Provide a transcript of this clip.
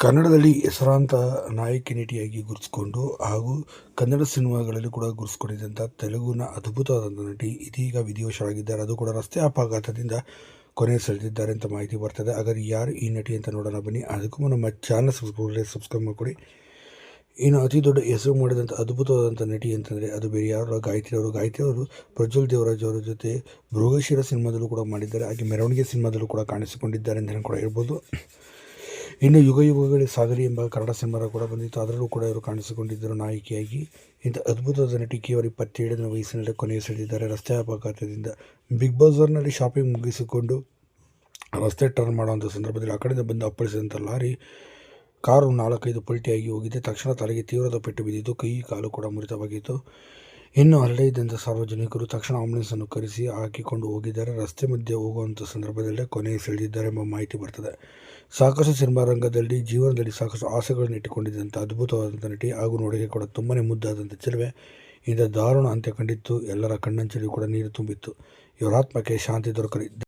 ಕನ್ನಡದಲ್ಲಿ ಹೆಸರಾಂತ ನಾಯಕಿ ನಟಿಯಾಗಿ ಗುರುತಿಸಿಕೊಂಡು ಹಾಗೂ ಕನ್ನಡ ಸಿನಿಮಾಗಳಲ್ಲಿ ಕೂಡ ಗುರುತಿಸಿಕೊಂಡಿದ್ದಂಥ ತೆಲುಗಿನ ಅದ್ಭುತವಾದಂಥ ನಟಿ ಇದೀಗ ವಿಧಿವಶರಾಗಿದ್ದಾರೆ ಅದು ಕೂಡ ರಸ್ತೆ ಅಪಘಾತದಿಂದ ಕೊನೆ ಸೆಳೆದಿದ್ದಾರೆ ಅಂತ ಮಾಹಿತಿ ಬರ್ತದೆ. ಹಾಗಾದ್ರೆ ಯಾರು ಈ ನಟಿ ಅಂತ ನೋಡೋಣ ಬನ್ನಿ. ಅದಕ್ಕೂ ನಮ್ಮ ಚಾನಲ್ ಸಬ್ಸ್ಕ್ರೈಬ್ ಸಬ್ಸ್ಕ್ರೈಬ್ ಮಾಡಿಕೊಡಿ. ಇನ್ನು ಅತಿ ದೊಡ್ಡ ಹೆಸರು ಮಾಡಿದಂಥ ಅದ್ಭುತವಾದಂಥ ನಟಿ ಅಂತಂದರೆ ಅದು ಬೇರೆ ಯಾರು ಗಾಯತ್ರಿ ಅವರು. ಗಾಯತ್ರಿ ಅವರು ಪ್ರಜ್ವಲ್ ದೇವರಾಜ್ ಅವರ ಜೊತೆ ಮೃಗಶಿರ ಸಿನಿಮಾದಲ್ಲೂ ಕೂಡ ಮಾಡಿದ್ದಾರೆ. ಹಾಗೆ ಮೆರವಣಿಗೆ ಸಿನಿಮಾದಲ್ಲೂ ಕೂಡ ಕಾಣಿಸಿಕೊಂಡಿದ್ದಾರೆ ಅಂತಲೂ ಕೂಡ ಹೇಳ್ಬೋದು. ಇನ್ನು ಯುಗ ಯುಗಗಳೇ ಸಾಗರಿ ಎಂಬ ಕನ್ನಡ ಸಿನಿಮಾ ಕೂಡ ಬಂದಿತ್ತು. ಅದರಲ್ಲೂ ಕೂಡ ಇವರು ಕಾಣಿಸಿಕೊಂಡಿದ್ದರು ನಾಯಕಿಯಾಗಿ. ಇಂಥ ಅದ್ಭುತವಾದ ನಟಿಕೆ ಅವರು ಇಪ್ಪತ್ತೇಳನೇ ವಯಸ್ಸಿನಲ್ಲಿ ಕೊನೆಯ ಸೆಳೆದಿದ್ದಾರೆ. ರಸ್ತೆ ಅಪಘಾತದಿಂದ ಬಿಗ್ ಬಜಾರ್ನಲ್ಲಿ ಶಾಪಿಂಗ್ ಮುಗಿಸಿಕೊಂಡು ರಸ್ತೆ ಟರ್ನ್ ಮಾಡುವಂಥ ಸಂದರ್ಭದಲ್ಲಿ ಆ ಕಡೆಯಿಂದ ಬಂದು ಅಪ್ಪಳಿಸಿದಂಥ ಲಾರಿ ಕಾರು ನಾಲ್ಕೈದು ಪಲ್ಟಿಯಾಗಿ ಹೋಗಿದೆ. ತಕ್ಷಣ ತಲೆಗೆ ತೀವ್ರದ ಪೆಟ್ಟು ಬಿದ್ದಿದ್ದು, ಕೈ ಕಾಲು ಕೂಡ ಮುರಿತವಾಗಿತ್ತು. ಇನ್ನು ಅಲ್ಲೇ ಇದ್ದಂಥ ಸಾರ್ವಜನಿಕರು ತಕ್ಷಣ ಆಂಬುಲೆನ್ಸನ್ನು ಕರೆಸಿ ಹಾಕಿಕೊಂಡು ಹೋಗಿದ್ದಾರೆ. ರಸ್ತೆ ಮಧ್ಯೆ ಹೋಗುವಂಥ ಸಂದರ್ಭದಲ್ಲೇ ಕೊನೆಗೆ ಸೆಳೆದಿದ್ದಾರೆ ಎಂಬ ಮಾಹಿತಿ ಬರ್ತದೆ. ಸಾಕಷ್ಟು ಸಿನಿಮಾ ರಂಗದಲ್ಲಿ ಜೀವನದಲ್ಲಿ ಸಾಕಷ್ಟು ಆಸೆಗಳನ್ನು ಇಟ್ಟುಕೊಂಡಿದ್ದಂಥ ಅದ್ಭುತವಾದಂಥ ನಟಿ ಹಾಗೂ ನೋಡಿಗೆ ಕೂಡ ತುಂಬನೇ ಮುದ್ದಾದಂಥ ಚೆಲುವೆ. ಇಂದ ದಾರುಣ ಅಂತ್ಯ ಕಂಡಿತ್ತು. ಎಲ್ಲರ ಕಣ್ಣಂಚಲಿಯೂ ಕೂಡ ನೀರು ತುಂಬಿತ್ತು. ಇವರ ಆತ್ಮಕ್ಕೆ ಶಾಂತಿ ದೊರಕಲಿ.